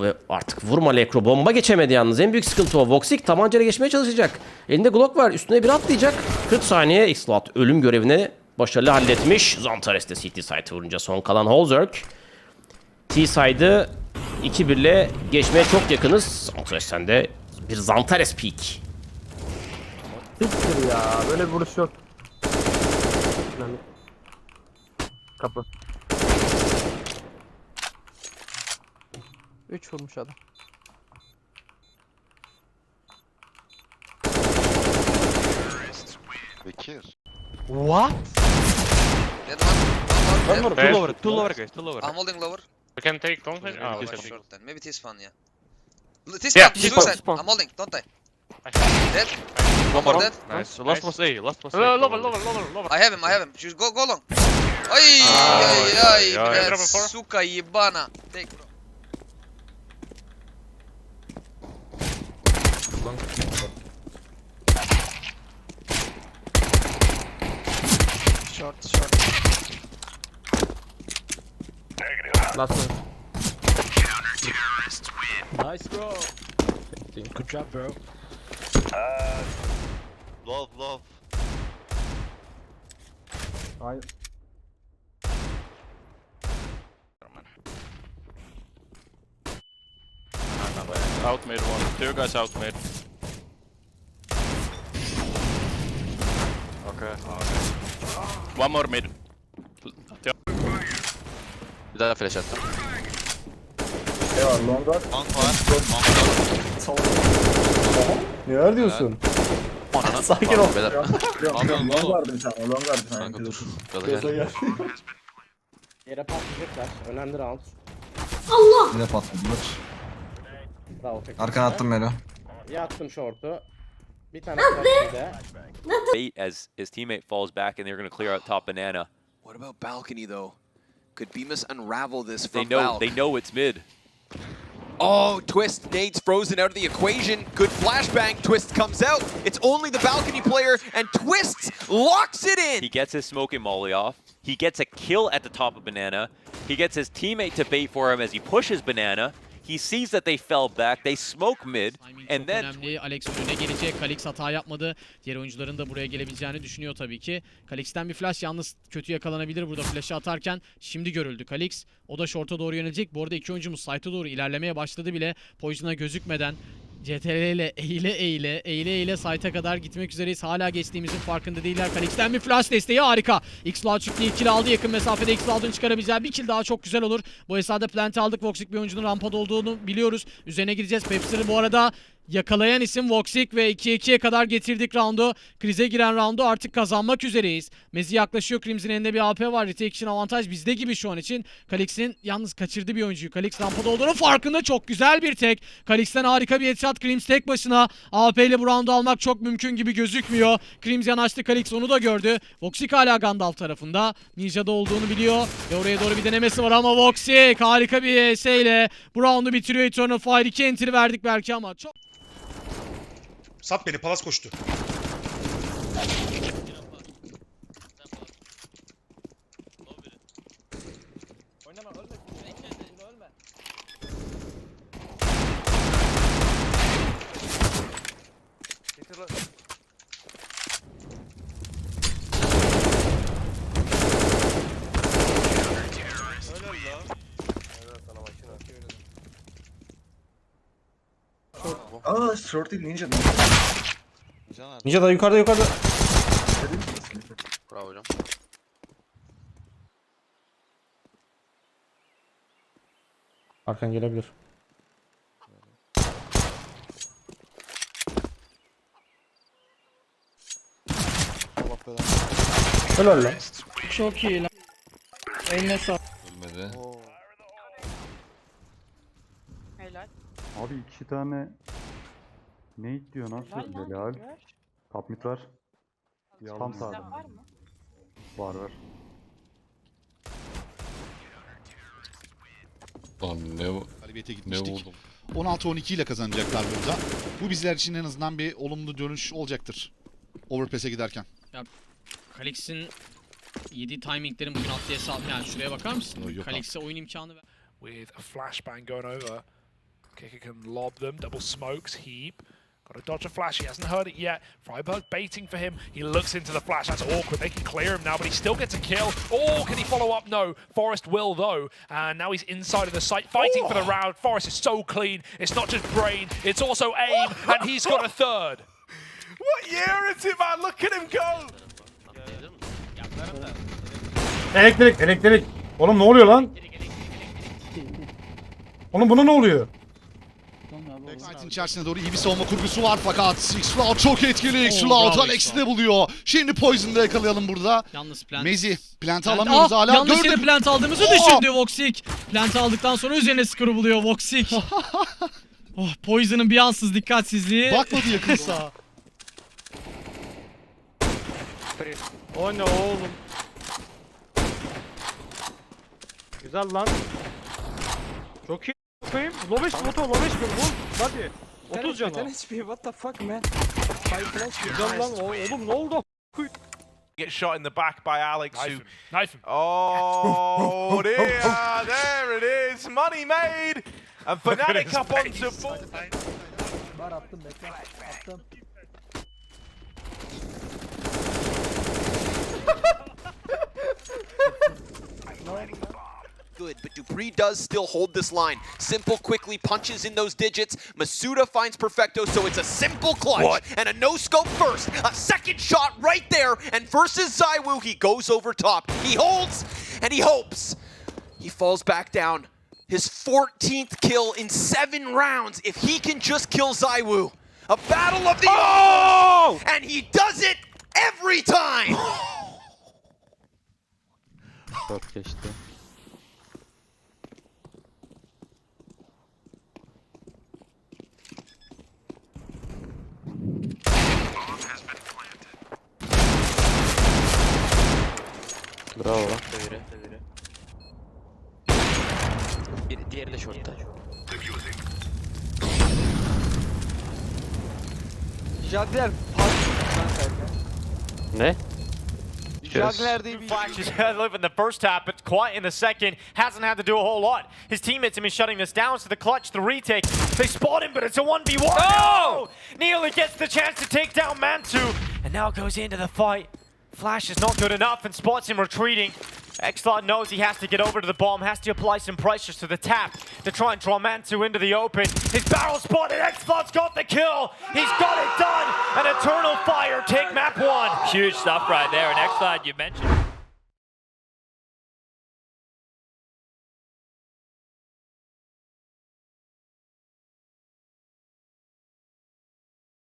Ve artık vurma Lekro. Bomba geçemedi yalnız. En büyük sıkıntı o. Voxic tabancayla geçmeye çalışacak. Elinde Glock var. Üstüne bir atlayacak. 40 saniye X-Lot ölüm görevini başarılı halletmiş. Zantares de CT site vurunca son kalan Holzerk. T-side'ı 2-1 ile geçmeye çok yakınız. Zantares'ten de bir Zantares peak. Siktir ya. Böyle bir vuruş yok. Kapı. 3 vurmuş adam. Bekir. What? Dead one. One more. Two Dead. lower, two lower guys, two lower. I'm holding lower. We can take long range. Ah, we Quite can take. short then. Maybe T-spawn, yeah. L- T-spawn, Yeah, blue T-spawn, side. T-spawn. I'm holding, don't die. I have- Dead. One One more more. dead. Nice. Nice. Last was A, last was A. Uh, lower, probably. lower, lower, lower. I have him, I have him. Just go, go long. Ay, Ah, ay, ay, yeah, блядь, yeah. Four. сука ебана. Take, bro. Last one. Nice, bro. Good job, bro. Uh, love love. Hayır. Out mid one. Two guys out mid. Okay. One more mid. Bir daha flash attım. Tank var. Tank var. Neler diyorsun? Ananı. Sakin ol. Beyler. Long oğlum. vardı bir tane, long vardı bir tane. Kanka dur. Gaza Gaza gel. gel. Yere patlayacaklar. Önemli round. Yine patladılar. Bravo. Arkana attım Melo. Ya attım short'u. Bir tane bir de. bait as his teammate falls back and they're going to clear out top banana. What about balcony though? Could Bemis unravel this They know Valk? they know it's mid. Oh, Twist, Nade's frozen out of the equation. Good flashbang. Twist comes out. It's only the balcony player, and Twist locks it in. He gets his smoke and molly off. He gets a kill at the top of banana. He gets his teammate to bait for him as he pushes banana. He sees that they fell back. They smoke mid Timing and çok then önemli. Alex önüne gelecek. Kalix hata yapmadı. Diğer oyuncuların da buraya gelebileceğini düşünüyor tabii ki. Kalix'ten bir flash yalnız kötü yakalanabilir burada flash'ı atarken. Şimdi görüldü Kalix. O da short'a doğru yönelecek. Bu arada iki oyuncumuz site'a doğru ilerlemeye başladı bile. Poison'a gözükmeden. CTRL ile eğile eğile eğile eğile site'a kadar gitmek üzereyiz. Hala geçtiğimizin farkında değiller. Kalix'ten bir flash desteği harika. X-Law çıktı. İkili aldı. Yakın mesafede X-Law'dan çıkarabileceği bir kill daha çok güzel olur. Bu esnada plant aldık. Voxic bir oyuncunun rampada olduğunu biliyoruz. Üzerine gideceğiz. Pepsi'ni bu arada yakalayan isim Voxic ve 2-2'ye kadar getirdik roundu. Krize giren roundu artık kazanmak üzereyiz. Mezi yaklaşıyor. Crims'in elinde bir AP var. Retake için avantaj bizde gibi şu an için. Kalix'in yalnız kaçırdı bir oyuncuyu. Kalix rampada olduğunu farkında. Çok güzel bir tek. Kalix'ten harika bir headshot. Crims tek başına. AP ile bu roundu almak çok mümkün gibi gözükmüyor. Crims yanaştı. Kalix onu da gördü. Voxic hala Gandalf tarafında. Ninja'da olduğunu biliyor. Ve oraya doğru bir denemesi var ama Voxic harika bir ES ile bu roundu bitiriyor. Eternal Fire 2 enter verdik belki ama çok Sat beni palas koştu. Aa short değil ninja. Can Ninja da yukarıda yukarıda. Bravo hocam. Arkan gelebilir. Allah belanı. Helal lan. Çok iyi lan. Eline sağ. Ölmedi. Helal. Abi iki tane ne diyor nasıl Helal. Top mid var. Tam sağda. Var mı? Var var. Lan ne, Galibiyete ne gitmiştik. vurdum. 16-12 ile kazanacaklar burada. Bu bizler için en azından bir olumlu dönüş olacaktır. Overpass'e giderken. Kalix'in yediği timinglerin bugün attığı hesabı yani şuraya bakar mısın? Yok Kalix'e oyun imkanı ver. With a flashbang going over. Kicker can lob them. Double smokes. Heap. Got to dodge a flash. He hasn't heard it yet. Freiburg baiting for him. He looks into the flash. That's awkward. They can clear him now, but he still gets a kill. Oh, can he follow up? No. Forrest will, though. And now he's inside of the site, fighting for the oh. round. Forrest is so clean. It's not just brain, it's also aim. And he's got a third. What year is it, man? Look at him go! Elektrik, elektrik. Oğlum ne oluyor lan? Oğlum buna ne oluyor? Backside'in içerisine doğru iyi bir savunma kurgusu var fakat X-Cloud çok etkili. X-Cloud Alex'i de buluyor. Şimdi Poison'da yakalayalım burada. Yalnız plant. Mezi plant'ı Plant- alamıyoruz Ah, hala. Yanlış yere Gördük. plant aldığımızı düşündü Voxic. Plant aldıktan sonra üzerine skoru buluyor Voxic. oh, Poison'ın bir ansız dikkatsizliği. Bakmadı yakın sağa. O ne oğlum? Güzel lan. Çok iyi. Koyayım. Lobeş moto, lobeş mi? Vur. Hadi. 30 canı. what the fuck, man? Güzel lan. O- Oğlum ne oldu? Get shot in the back by Alex, Knife who him. Knife him. Oh dear, there it is, money made, and Fnatic his up onto face. full. Good, but Dupree does still hold this line. Simple quickly punches in those digits. Masuda finds Perfecto, so it's a simple clutch and a no scope first. A second shot right there, and versus Zaiwu, he goes over top. He holds and he hopes. He falls back down. His 14th kill in seven rounds. If he can just kill Zaiwu, a battle of the oh! and he does it every time. Short geçti. Bravo. Diğeri de short'ta. Jagler Ne? Jagler diye bir Flashes live in the first half, but quiet in the second. Hasn't had to do a whole lot. His teammates have been shutting this down, so the clutch, the retake. They spot him, but it's a 1v1. No! Nearly gets the chance to take down Mantu, and now goes into the fight. Flash is not good enough and spots him retreating. Xlot knows he has to get over to the bomb, has to apply some pressure to the tap to try and draw Mantu into the open. His barrel spotted, Xlot's got the kill! He's got it done! An eternal fire, take map one! Huge stuff right there, and Xlad, you mentioned.